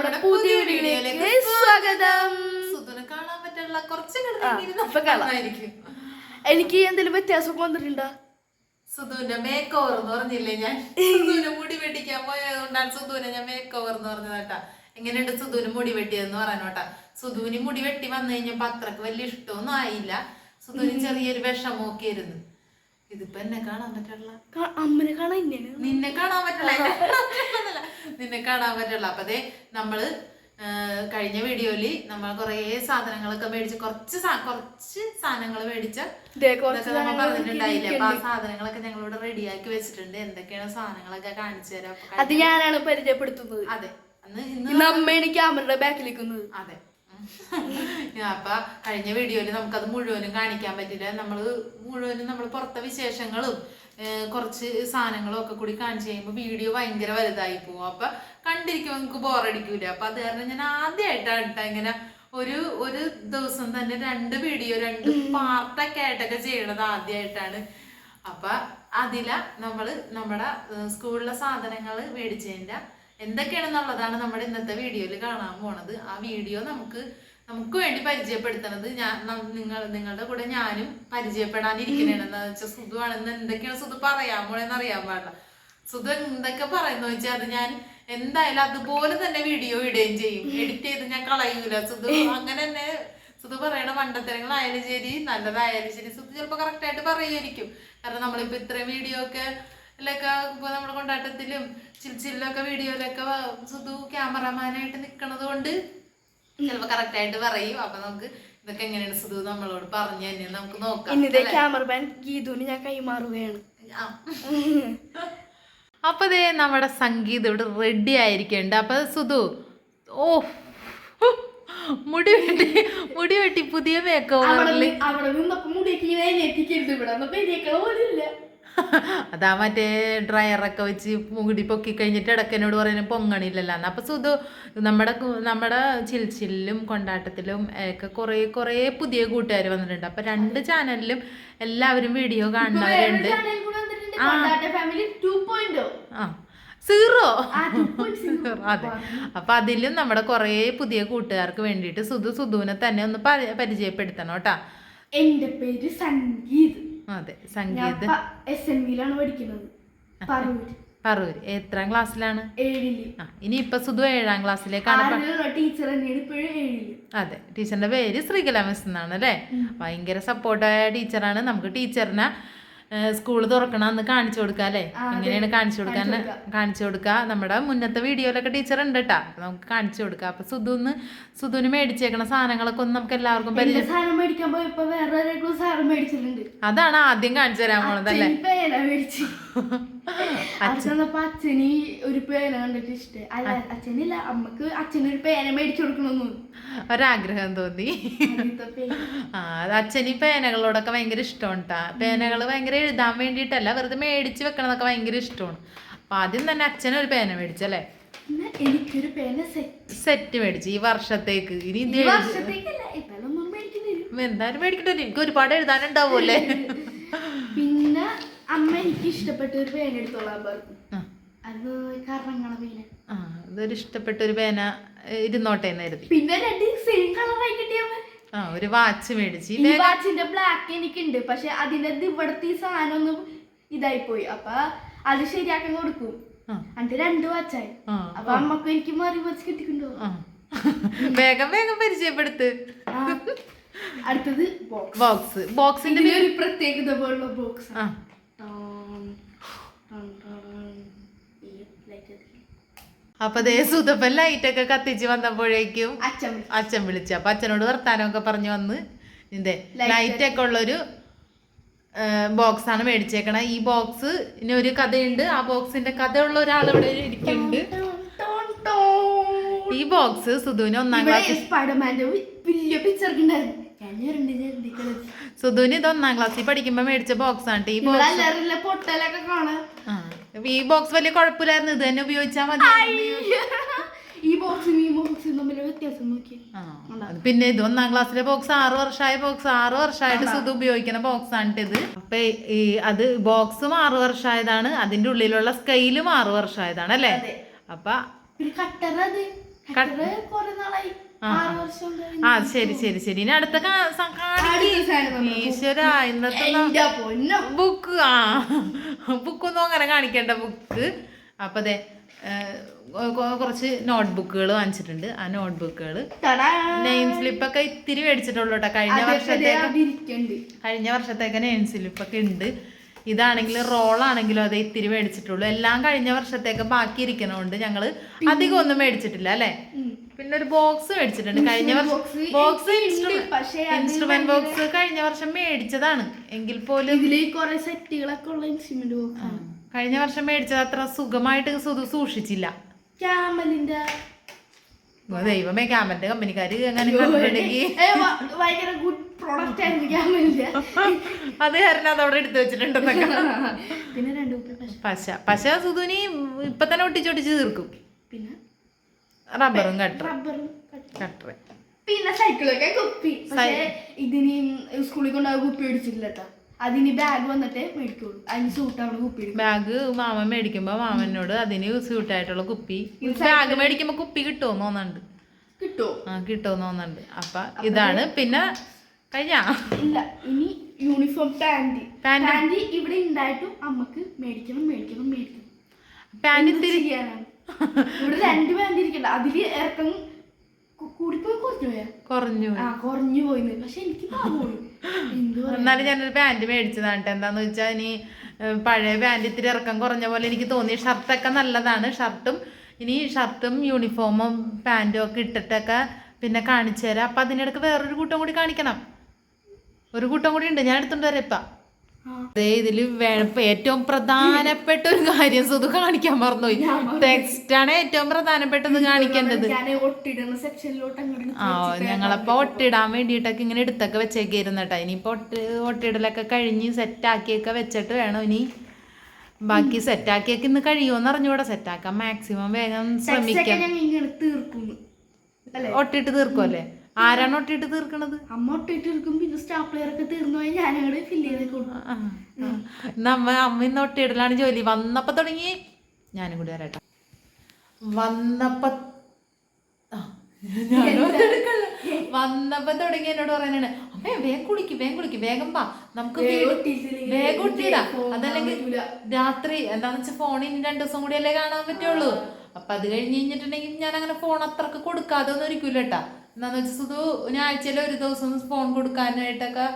നമ്മുടെ പുതിയ വീഡിയോയിലേക്ക് സ്വാഗതം. സുധുനെ കാണാൻ പറ്റുള്ള കുറച്ച് ആ, ഇപ്പൊ കാണാം. കിടന്നായിരിക്കും എനിക്ക് എന്തെങ്കിലും വ്യത്യാസമൊക്കെ വന്നിട്ടുണ്ടോ? സുധുവിന്റെ മേക്ക് ഓവർ എന്ന് പറഞ്ഞില്ലേ ഞാൻ? സുധുവിന് മുടി വെട്ടിക്കാൻ പോയതുകൊണ്ടാണ് സുധുവിനെ ഞാൻ മേക്ക് ഓവർ എന്ന് പറഞ്ഞത് കേട്ടാ. എങ്ങനെയുണ്ട് സുധുവിന് മുടി വെട്ടിയതെന്ന് പറയാനോട്ടാ സുധുവിന് മുടി വെട്ടി വന്നു കഴിഞ്ഞപ്പോ അത്രയ്ക്ക് വലിയ ഇഷ്ടമൊന്നും ആയില്ല. സുധുവിന് ചെറിയൊരു വിഷമൊക്കെ ആയിരുന്നു. ഇതിപ്പോ എന്നെ കാണാൻ പറ്റുള്ള. കാ- അമ്മനെ കാണാൻ നിന്നെ കാണാൻ പറ്റില്ല. നിന്നെ കാണാൻ പറ്റില്ല അപ്പൊ അതെ നമ്മൾ കഴിഞ്ഞ വീഡിയോയിൽ നമ്മൾ കുറേ സാധനങ്ങളൊക്കെ മേടിച്ച് കുറച്ച് കുറച്ച് സാധനങ്ങൾ മേടിച്ച പറഞ്ഞിട്ടുണ്ടായില്ല? അപ്പൊ ആ സാധനങ്ങളൊക്കെ ഞങ്ങളിവിടെ റെഡിയാക്കി വെച്ചിട്ടുണ്ട്. എന്തൊക്കെയാണ് സാധനങ്ങളൊക്കെ കാണിച്ചു തരാം. അത് ഞാനാണ് പരിചയപ്പെടുത്തുന്നത്. അതെ. അന്ന് ഇന്ന് അമ്മയാണ് ക്യാമറയുടെ ബാക്കിൽ നിൽക്കുന്നത് അതെ. അപ്പൊ കഴിഞ്ഞ വീഡിയോയിൽ നമുക്കത് മുഴുവനും കാണിക്കാൻ പറ്റില്ല നമ്മൾ മുഴുവനും നമ്മൾ പുറത്തെ വിശേഷങ്ങളും കുറച്ച് സാധനങ്ങളും ഒക്കെ കൂടി കാണിച്ചു കഴിയുമ്പോൾ വീഡിയോ ഭയങ്കര വലുതായി പോകും അപ്പൊ കണ്ടിരിക്കുമ്പോൾ നമുക്ക് ബോറടിക്കൂല അപ്പൊ അത് കാരണം ഞാൻ ആദ്യമായിട്ടാണ് കേട്ടോ ഇങ്ങനെ ഒരു ഒരു ദിവസം തന്നെ രണ്ട് വീഡിയോ രണ്ട് പാർട്ടൊക്കെ ആയിട്ടൊക്കെ ചെയ്യണത് ആദ്യമായിട്ടാണ് അപ്പൊ അതില നമ്മൾ നമ്മുടെ സ്കൂളിലെ സാധനങ്ങൾ മേടിച്ചതിന്റെ എന്തൊക്കെയാണെന്നുള്ളതാണ് നമ്മുടെ ഇന്നത്തെ വീഡിയോയിൽ കാണാൻ പോണത്. ആ വീഡിയോ നമുക്ക് നമുക്ക് വേണ്ടി പരിചയപ്പെടുത്തണത് ഞാൻ നിങ്ങൾ നിങ്ങളുടെ കൂടെ ഞാനും പരിചയപ്പെടാനിരിക്കണെന്ന് വെച്ചാൽ സുധുവാണെന്ന് എന്തൊക്കെയാണ് സുധു പറയാൻ പോണെന്ന് അറിയാൻ പാടില്ല. സുധു എന്തൊക്കെ പറയുന്ന വെച്ചാൽ അത് ഞാൻ എന്തായാലും അതുപോലെ തന്നെ വീഡിയോ ഇടുകയും ചെയ്യും. എഡിറ്റ് ചെയ്ത് ഞാൻ കളയൂല. സുധു അങ്ങനെ തന്നെ സുധു പറയണ മണ്ടത്തരങ്ങളായാലും ശരി നല്ലതായാലും ശരി സുധു ചിലപ്പോൾ കറക്റ്റ് ആയിട്ട് പറയുമായിരിക്കും. കാരണം നമ്മളിപ്പോ ഇത്രയും വീഡിയോ ഒക്കെ ലൊക്കെ ഇപ്പൊ നമ്മുടെ കൊണ്ടാട്ടത്തിലും ചിൽച്ചിലൊക്കെ വീഡിയോയിലൊക്കെ സുധു ക്യാമറമാനായിട്ട് നിക്കണത് കൊണ്ട് ചിലപ്പോ കറക്റ്റ് ആയിട്ട് പറയും. അപ്പൊ നമുക്ക് ഇതൊക്കെ എങ്ങനെയാണ് സുധു നമ്മളോട് പറഞ്ഞു തന്നെ നമുക്ക് നോക്കാം ഇന്നിതേ ക്യാമറമാൻ ഗീതുവിന് ഞാൻ കൈമാറുകയാണ്. ആ. അപ്പൊ ദേ നമ്മുടെ സംഗീതം ഇവിടെ റെഡി ആയിരിക്കണ്ട്. അപ്പൊ സുധു ഓ മുടി വെട്ടി മുടി വെട്ടി പുതിയ മേക്കപ്പ് അവിടെ നിന്നപ്പോ മുടിയൊക്കെ ഇങ്ങനെ എത്തിക്കരുത് ഇവിടെ. പോലില്ല അതാ മറ്റേ ഡ്രയറൊക്കെ വെച്ച് മുടി പൊക്കി കഴിഞ്ഞിട്ട് ഇടക്കനോട് പറയുന്നത് പൊങ്ങണില്ലല്ലോ. എന്ന് അപ്പം സുധു നമ്മുടെ നമ്മുടെ ചിൽച്ചിലും കൊണ്ടാട്ടത്തിലും ഒക്കെ കുറേ കുറേ പുതിയ കൂട്ടുകാർ വന്നിട്ടുണ്ട്. അപ്പം രണ്ട് ചാനലിലും എല്ലാവരും വീഡിയോ കാണുന്നവരുണ്ട്. ആ. സീറോ പോയിന്റ് അതെ. അപ്പൊ അതിലും നമ്മുടെ കുറേ പുതിയ കൂട്ടുകാർക്ക് വേണ്ടിയിട്ട് സുധു സുധുവിനെ തന്നെ ഒന്ന് പരിചയപ്പെടുത്തണം കേട്ടാ. എന്റെ പേര് സംഗീത്. അതെ സംഗീത. സംഗീത് എസ് എൻ വിയിലാണ് പഠിക്കുന്നത്. പറവൂര്. പറവൂര്. എത്രാം ക്ലാസ്സിലാണ്? ഏഴിൽ. ആ ഇനി ഇപ്പൊ സുധു ഏഴാം ക്ലാസ്സിലേക്കാണ് ടീച്ചർ അതെ ടീച്ചറിന്റെ പേര് ശ്രീകല മിസ് എന്നാണ് അല്ലേ ഭയങ്കര സപ്പോർട്ടായ ടീച്ചറാണ് നമുക്ക് ടീച്ചറിനെ സ്കൂൾ തുറക്കണം എന്ന് കാണിച്ചു കൊടുക്കാം അല്ലേ? എങ്ങനെയാണ് കാണിച്ചു കൊടുക്കാൻ കാണിച്ചു കൊടുക്ക. കൊടുക്കുക നമ്മുടെ മുന്നത്തെ വീഡിയോയിലൊക്കെ ടീച്ചർ ഉണ്ട് കേട്ടാ നമുക്ക് കാണിച്ചു കൊടുക്കാം. അപ്പൊ സുധുന്ന് സുധുന് മേടിച്ചേക്കണ സാധനങ്ങളൊക്കെ ഒന്ന് നമുക്ക് എല്ലാവർക്കും അതാണ് ആദ്യം കാണിച്ചു തരാൻ പോണത് അല്ലേ? അച്ഛന് പേന മേടിച്ചു അച്ഛന് ഒരു പേന കണ്ടിട്ട് ഇഷ്ടം. അല്ല അച്ഛനില്ല അമ്മയ്ക്ക് അച്ഛനൊരു പേന മേടിച്ചു കൊടുക്കണമെന്ന് ഒരാഗ്രഹം തോന്നി. ആ അച്ഛന് ഈ പേനകളോടൊക്കെ ഭയങ്കര ഇഷ്ടമാണ് കേട്ടാ പേനകൾ ഭയങ്കര എഴുതാൻ വേണ്ടിട്ടല്ല വെറുതെ മേടിച്ച് വെക്കണതൊക്കെ ഭയങ്കര ഇഷ്ടമാണ്. അപ്പൊ ആദ്യം തന്നെ അച്ഛനൊരു പേന മേടിച്ചല്ലേ എനിക്കൊരു പേന സെറ്റ് സെറ്റ് മേടിച്ചു ഈ വർഷത്തേക്ക്. ഇനി എന്തായാലും മേടിക്കട്ടെ എനിക്ക് ഒരുപാട് എഴുതാനുണ്ടാവൂല്ലേ പിന്നെ അമ്മ എനിക്ക് ഇഷ്ടപ്പെട്ട ഒരു പേന എടുത്തോളാൻ പറഞ്ഞു ആ, അത് കറങ്ങണ പേന. ആ ഇതൊരു ഇഷ്ടപ്പെട്ട ഒരു പേന ഇരുന്നോട്ടെ എന്ന് കരുതി. പിന്നെ രണ്ട് സെയിം കളറായി കിട്ടിയ ആ ഒരു വാച്ച് മേടിച്ച്. ഈ വാച്ചിന്റെ ബ്ലാക്ക് എനിക്കുണ്ട് പക്ഷെ അതിന്റെ ഇവിടുത്തെ ഈ സാധനം ഒന്നും ഇതായി പോയി അപ്പൊ അത് ശരിയാക്കാൻ കൊടുക്കും. എന്നിട്ട് രണ്ട് വാച്ചായി. അപ്പൊ അമ്മയ്ക്ക് എനിക്ക് മാറി വാച്ച് കിട്ടിക്കുണ്ടോ. വേഗം വേഗം പരിചയപ്പെടുത്ത്. അടുത്തത് ബോക്സ് ബോക്സ് ബോക്സിന്റെ ഒരു പ്രത്യേകത പോലുള്ള ബോക്സ് ആ അപ്പൊ ദേ സുതപ്പൻ ലൈറ്റൊക്കെ കത്തിച്ച് വന്നപ്പോഴേക്കും അച്ഛൻ വിളിച്ചു. അപ്പൊ അച്ഛനോട് വർത്താനമൊക്കെ പറഞ്ഞു വന്ന് ഇതേ ലൈറ്റൊക്കെ ലൈറ്റ് ഒക്കെ ഉള്ളൊരു ബോക്സ് ആണ് മേടിച്ചേക്കണേ. ഈ ബോക്സ് ഇനി ഒരു കഥയുണ്ട്. ആ ബോക്സിന്റെ കഥയുള്ള ഒരാൾ ഇവിടെ ഇരിക്കുന്നുണ്ട്. ഈ ബോക്സ് സുധുവിന് ഒന്നാം ക്ലാസ്. സുധുവിന് ഇത് ഒന്നാം ക്ലാസ്സിൽ പഠിക്കുമ്പോ മേടിച്ച ബോക്സ് ആണ് ഈ ബോക്സ് പൊട്ടലൊക്കെ കാണാൻ ആ. ഈ ബോക്സ് വലിയ കുഴപ്പമില്ലായിരുന്നു. ഇത് തന്നെ ഉപയോഗിച്ചാൽ മതി. ഈ ബോക്സും ഈ ബോക്സും തമ്മിലുള്ള വ്യത്യാസം നോക്കി പിന്നെ ഇത് ഒന്നാം ക്ലാസ്സിലെ ബോക്സ് ആറ് വർഷമായ ബോക്സ് ആറ് വർഷമായിട്ട് സുധ ഉപയോഗിക്കുന്ന ബോക്സ് ആണ് ഇത് അപ്പൊ ഈ അത് ബോക്സും ആറ് വർഷമായതാണ്. അതിന്റെ ഉള്ളിലുള്ള സ്കെയിലും ആറ് വർഷമായതാണ് അല്ലേ. അപ്പൊ കട്ടർ അത്. കട്ടർ കുറെ നാളായി. ആ. ശരി ശരി ശരി. ഇനി അടുത്ത ഈശ്വര ഇന്നത്തെ ബുക്ക്. ആ ബുക്കൊന്നും അങ്ങനെ കാണിക്കേണ്ട ബുക്ക്. അപ്പൊ അതെ കുറച്ച് നോട്ട്ബുക്കുകൾ വാങ്ങിച്ചിട്ടുണ്ട്. ആ നോട്ട്ബുക്കുകൾ സ്ലിപ്പ് നെയിം സ്ലിപ്പൊക്കെ ഇത്തിരി മേടിച്ചിട്ടുള്ളൂ കേട്ടോ. കഴിഞ്ഞ വർഷത്തേക്ക് കഴിഞ്ഞ വർഷത്തേക്ക് നെയിം സ്ലിപ്പൊക്കെ ഉണ്ട്. ഇതാണെങ്കിൽ റോളാണെങ്കിലും അതെ ഇത്തിരി മേടിച്ചിട്ടുള്ളൂ. എല്ലാം കഴിഞ്ഞ വർഷത്തേക്ക് ബാക്കി ഇരിക്കണോണ്ട് ഞങ്ങൾ അധികം ഒന്നും മേടിച്ചിട്ടില്ല അല്ലേ. പിന്നെ ഒരു ബോക്സ് മേടിച്ചിട്ടുണ്ട് കഴിഞ്ഞ വർഷം ബോക്സ് ഇൻസ്ട്രുമെന്റ് ബോക്സ് കഴിഞ്ഞ വർഷം മേടിച്ചതാണ്. എങ്കിൽ പോലും ഇതിൽ കുറെ സെറ്റുകളൊക്കെ ഉള്ള ഇൻസ്ട്രുമെന്റ് ബോക്സ് കഴിഞ്ഞ വർഷം മേടിച്ചത് അത്ര സുഖമായിട്ട് സൂക്ഷിച്ചില്ല. ക്യാമലിന്റെ ദൈവമേ ക്യാമലിന്റെ കമ്പനിക്കാര് അങ്ങനെ കണ്ടിട്ടുണ്ടെങ്കിൽ അത്. കാരണം അത് അവിടെ എടുത്തു വെച്ചിട്ടുണ്ടെന്നൊക്കെ. പിന്നെ പശ പശ സുധുനി ഇപ്പൊ തന്നെ ഒട്ടിച്ചൊട്ടിച്ച് തീർക്കും. റബ്ബറും കട്ടർ റബ്ബറും കട്ടർ പിന്നെ സൈക്കിളൊക്കെ കുപ്പി. പക്ഷേ ഇതിന് സ്കൂളിൽ കൊണ്ടുപോയി കുപ്പി മേടിച്ചിട്ടില്ല കേട്ടോ അതിന് ബാഗ് വന്നിട്ട് മേടിക്കുള്ളൂ. അതിന് സൂട്ടാണ് കുപ്പി ബാഗ് മാമൻ മേടിക്കുമ്പോ മാമനോട് അതിന് സൂട്ടായിട്ടുള്ള കുപ്പി. ബാഗ് മേടിക്കുമ്പോ കുപ്പി കിട്ടുമോ തോന്നുന്നുണ്ട്. കിട്ടുമോ ആ കിട്ടുമെന്ന് തോന്നുന്നുണ്ട്. അപ്പൊ ഇതാണ്. പിന്നെ കഴിഞ്ഞാ? ഇല്ല ഇനി യൂണിഫോം Pant. പാന്റ്? ഇവിടെ ഉണ്ടായിട്ടും അമ്മയ്ക്ക് മേടിക്കണം മേടിക്കണം മേടിക്കണം. പാന്റ് എന്ത് ഇരിക്കണ്ട അതിൽ ഇറക്കം കു- കൂടിപ്പോയി കുറഞ്ഞു പോയാ? കുറഞ്ഞു ആ കുറഞ്ഞു പോയിന്ന്. പക്ഷെ എനിക്ക് എന്നാലും ഞാനൊരു പാന്റ് മേടിച്ചതാണ്. എന്താന്ന് വെച്ചാൽ ഇനി പഴയ പാന്റ് ഇത്തിരി ഇറക്കം കുറഞ്ഞ പോലെ എനിക്ക് തോന്നി. ഷർട്ടൊക്കെ നല്ലതാണ്. ഷർട്ടും ഇനി ഷർട്ടും യൂണിഫോമും പാന്റും ഒക്കെ ഇട്ടിട്ടൊക്കെ പിന്നെ കാണിച്ചു തരാം. അപ്പം അതിനിടക്ക് വേറൊരു കൂട്ടം കൂടി കാണിക്കണം. ഒരു കൂട്ടം കൂടി ഉണ്ട്. ഞാൻ എടുത്തോണ്ട് വരാം ഇപ്പം. അതേ ഇതിൽ ഏറ്റവും പ്രധാനപ്പെട്ട ഒരു കാര്യം സുധു കാണിക്കാൻ പറഞ്ഞു ടെക്സ്റ്റ് ആണ് ഏറ്റവും പ്രധാനപ്പെട്ടത് കാണിക്കേണ്ടത്. ആ ഞങ്ങളപ്പോ ഒട്ടിടാൻ വേണ്ടിട്ടൊക്കെ ഇങ്ങനെ എടുത്തൊക്കെ വെച്ചേക്കായിരുന്നു കേട്ടോ. ഇനിയിപ്പോ ഒട്ടി ഒട്ടിടലൊക്കെ കഴിഞ്ഞ് സെറ്റാക്കിയൊക്കെ വെച്ചിട്ട് വേണം ഇനി ബാക്കി സെറ്റാക്കിയൊക്കെ ഇന്ന് കഴിയുമെന്ന് അറിഞ്ഞൂടെ. സെറ്റാക്കാൻ മാക്സിമം വേഗം ശ്രമിക്കാം. ഒട്ടിട്ട് തീർക്കുമല്ലേ ആരാണ് ഒട്ടിട്ട് തീർക്കണത്? അമ്മ ഒട്ടിട്ട് തീർക്കും പിന്നെ സ്റ്റാഫ് ഒക്കെ തീർന്നു പോയി അങ്ങോട്ട് ഫില്ല് ചെയ്ത്. നമ്മ അമ്മ ഇന്ന് ഒട്ടിടലാണ് ജോലി. വന്നപ്പോ തുടങ്ങി. ഞാനും കൂടി വരാട്ടോ. വന്നപ്പോ. വന്നപ്പോ തുടങ്ങി എന്നോട് പറയാനാണ് അമ്മേ വേഗം കുളിക്ക് വേഗം കുളിക്ക് വേഗം പാ നമുക്ക് വേഗം ഒട്ടിയിടാം. അതല്ലെങ്കിൽ രാത്രി എന്താന്ന് വെച്ചാൽ ഫോണിൽ രണ്ടു ദിവസം കൂടിയല്ലേ കാണാൻ പറ്റുള്ളൂ. അപ്പൊ അത് കഴിഞ്ഞ് കഴിഞ്ഞിട്ടുണ്ടെങ്കിൽ ഞാൻ അങ്ങനെ ഫോൺ അത്രയ്ക്ക് കൊടുക്കാതെ ഒന്നും ഇരിക്കൂല കേട്ടാ. എന്താന്ന് വെച്ചാൽ സുധു ഞാൻ ഒരു ദിവസം ഫോൺ കൊടുക്കാനായിട്ടൊക്കെ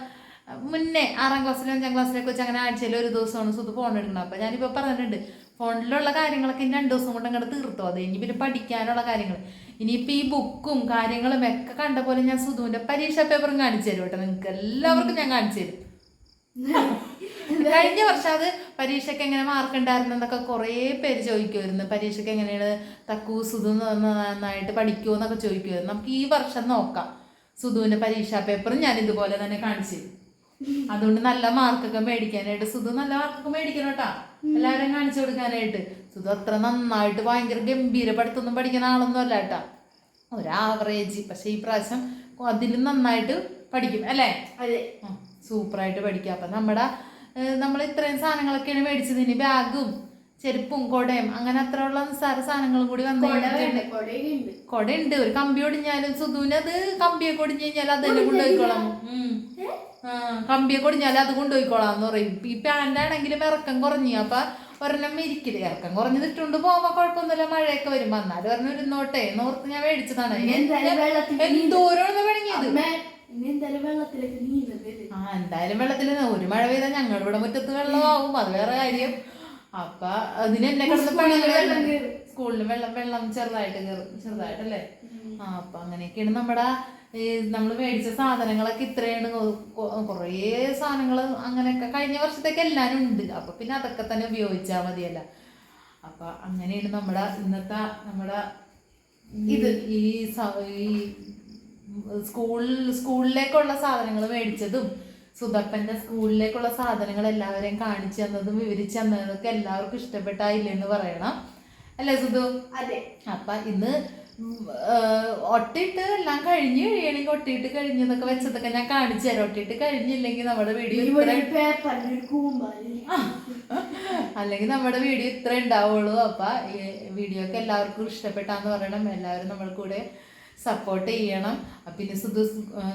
മുന്നേ ആറാം ക്ലാസ്സിലും അഞ്ചാം ക്ലാസ്സിലൊക്കെ വെച്ച് അങ്ങനെ ആഴ്ചയിൽ ഒരു ദിവസമാണ് സുധു ഫോൺ എടുക്കുന്നത് അപ്പം ഞാനിപ്പോൾ പറഞ്ഞിട്ടുണ്ട് ഫോണിലുള്ള കാര്യങ്ങളൊക്കെ ഇനി രണ്ട് ദിവസം കൊണ്ട് അങ്ങോട്ട് തീർത്തോ? അത് ഇനി പിന്നെ പഠിക്കാനുള്ള കാര്യങ്ങൾ ഇനിയിപ്പോൾ ഈ ബുക്കും കാര്യങ്ങളും ഒക്കെ കണ്ട പോലെ ഞാൻ സുധുവിന്റെ പരീക്ഷാ പേപ്പറും കാണിച്ചു തരും കേട്ടോ. നിങ്ങൾക്ക് എല്ലാവർക്കും ഞാൻ കാണിച്ചു തരും. കഴിഞ്ഞ വർഷം അത് പരീക്ഷയ്ക്ക് എങ്ങനെ മാർക്ക് ഉണ്ടായിരുന്നു എന്നൊക്കെ കുറേ പേര് ചോദിക്കുമായിരുന്നു പരീക്ഷയ്ക്ക് എങ്ങനെയാണ് തക്കു സുധു നന്നായിട്ട് പഠിക്കുമോ എന്നൊക്കെ ചോദിക്കുമായിരുന്നു നമുക്ക് ഈ വർഷം നോക്കാം. സുധുവിന്റെ പരീക്ഷാ പേപ്പറും ഞാൻ ഇതുപോലെ തന്നെ കാണിച്ചു. അതുകൊണ്ട് നല്ല മാർക്കൊക്കെ മേടിക്കാനായിട്ട് സുധു നല്ല മാർക്കൊക്കെ മേടിക്കണം കേട്ടാ. എല്ലാവരും കാണിച്ചു കൊടുക്കാനായിട്ട്. സുധു അത്ര നന്നായിട്ട് ഭയങ്കര ഗംഭീര പഠിത്തൊന്നും പഠിക്കുന്ന ആളൊന്നും അല്ല കേട്ടാ. ഒരു ആവറേജ് പക്ഷെ ഈ പ്രാവശ്യം അതിലും നന്നായിട്ട് പഠിക്കും അല്ലേ? അതെ. സൂപ്പറായിട്ട് പഠിക്കുക. അപ്പം നമ്മുടെ നമ്മൾ ഇത്രയും സാധനങ്ങളൊക്കെയാണ് മേടിച്ചത്. ഇനി ബാഗും ചെരുപ്പും കൊടയും അങ്ങനെ അത്ര ഉള്ള നിസ്സാര സാധനങ്ങളും കൂടി വന്നു കൊടയുണ്ട് ഉണ്ട്. ഒരു കമ്പി ഒടിഞ്ഞാലും സുധുവിന് അത് കമ്പിയൊക്കെ ഒടിഞ്ഞു കഴിഞ്ഞാൽ അത് തന്നെ കൊണ്ടുപോയിക്കോളാം. കമ്പിയൊക്കെ ഒടിഞ്ഞാൽ അത് കൊണ്ടുപോയിക്കോളാം എന്ന് പറയും. ഈ പാന്റ് ആണെങ്കിലും ഇറക്കം കുറഞ്ഞു. അപ്പൊ ഒരെണ്ണം ഇരിക്കില്ല ഇറക്കം കുറഞ്ഞത് ഇട്ടുകൊണ്ട് പോകുമ്പോ കുഴപ്പമൊന്നുമില്ല. മഴയൊക്കെ വരുമ്പോ എന്നാലും ഒരെണ്ണം ഇരുന്നോട്ടെ. എന്നോർത്ത് ഞാൻ മേടിച്ചതാണ്. എന്തോരം എന്തായാലും എന്തായാലും വെള്ളത്തിലേക്ക് ആ എന്തായാലും വെള്ളത്തിൽ ഒരു മഴ പെയ്താൽ ഞങ്ങളുടെ ഇവിടെ മുറ്റത്ത് വെള്ളമാവും. അത് വേറെ കാര്യം. അപ്പൊ അതിന് എന്നെ കിടന്ന്. സ്കൂളിൽ വെള്ളം വെള്ളം ചെറുതായിട്ട് കയറും. ചെറുതായിട്ടല്ലേ? ആ അപ്പൊ അങ്ങനെയൊക്കെയാണ് നമ്മുടെ നമ്മൾ മേടിച്ച സാധനങ്ങളൊക്കെ ഇത്രയാണ്. കുറേ സാധനങ്ങൾ അങ്ങനെയൊക്കെ കഴിഞ്ഞ വർഷത്തേക്ക് എല്ലാരും ഉണ്ട്. അപ്പൊ പിന്നെ അതൊക്കെ തന്നെ ഉപയോഗിച്ചാൽ മതിയല്ല. അപ്പൊ അങ്ങനെയാണ് നമ്മുടെ ഇന്നത്തെ നമ്മുടെ ഇത് ഈ സ്കൂളിൽ സ്കൂളിലേക്കുള്ള സാധനങ്ങൾ മേടിച്ചതും സുധപ്പന്റെ സ്കൂളിലേക്കുള്ള സാധനങ്ങൾ എല്ലാവരെയും കാണിച്ചു തന്നതും വിവരിച്ചു തന്നതൊക്കെ എല്ലാവർക്കും ഇഷ്ടപ്പെട്ടായില്ലെന്ന് പറയണം. അല്ലേ സുധു? അതെ. അപ്പൊ ഇന്ന് ഒട്ടിട്ട് എല്ലാം കഴിഞ്ഞ് കഴിയണമെങ്കിൽ ഒട്ടിയിട്ട് കഴിഞ്ഞെന്നൊക്കെ വെച്ചതൊക്കെ ഞാൻ കാണിച്ചു തരാം. ഒട്ടിയിട്ട് കഴിഞ്ഞില്ലെങ്കിൽ നമ്മുടെ വീഡിയോ അല്ലെങ്കിൽ നമ്മുടെ വീഡിയോ ഇത്ര ഉണ്ടാവുള്ളൂ. അപ്പൊ ഈ വീഡിയോ ഒക്കെ എല്ലാവർക്കും ഇഷ്ടപ്പെട്ടാന്ന് പറയണം. എല്ലാവരും നമ്മൾ കൂടെ സപ്പോർട്ട് ചെയ്യണം. പിന്നെ സുധു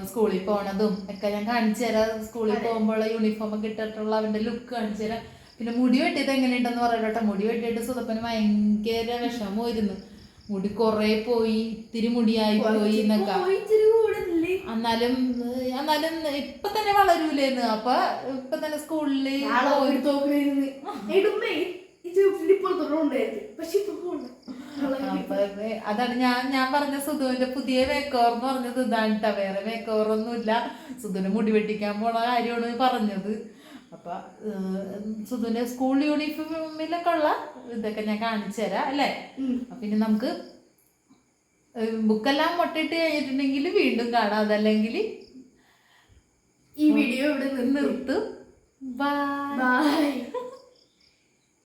സ്കൂളിൽ പോണതും ഒക്കെ ഞാൻ കാണിച്ചു തരാം. സ്കൂളിൽ പോകുമ്പോൾ യൂണിഫോം ഒക്കെ ഇട്ടിട്ടുള്ള അവന്റെ ലുക്ക് കാണിച്ചു തരാം. പിന്നെ മുടി വെട്ടിയത് എങ്ങനെയുണ്ടെന്ന് പറയട്ടെ മുടി വെട്ടിയിട്ട് സുധപ്പന് ഭയങ്കര വിഷമമായിരുന്നു. മുടി കുറേ പോയി ഇത്തിരി മുടിയായി പോയി എന്നൊക്കെ. എന്നാലും എന്നാലും ഇപ്പൊ തന്നെ വളരൂലേന്ന്. അപ്പൊ ഇപ്പൊ തന്നെ സ്കൂളിൽ തോക്കിലിരുന്ന് പക്ഷെ ഇപ്പൊ അതാണ് ഞാൻ ഞാൻ പറഞ്ഞ സുധുവിന്റെ പുതിയ മേക്കോർ എന്ന് പറഞ്ഞത് ഇതാണ് കേട്ടോ വേറെ മേക്കോർ ഒന്നുമില്ല. സുധുവിന് മുടി വെട്ടിക്കാൻ പോണ കാര്യമാണ് പറഞ്ഞത്. അപ്പൊ സുധുവിന്റെ സ്കൂൾ യൂണിഫോമിലൊക്കെ ഉള്ള ഇതൊക്കെ ഞാൻ കാണിച്ചു തരാം അല്ലേ? പിന്നെ നമുക്ക് ബുക്കെല്ലാം മുട്ടയിട്ട് കഴിഞ്ഞിട്ടുണ്ടെങ്കിൽ വീണ്ടും കാണാം. അതല്ലെങ്കിൽ ഈ വീഡിയോ ഇവിടെ നിന്ന് നിർത്ത്. Bye bye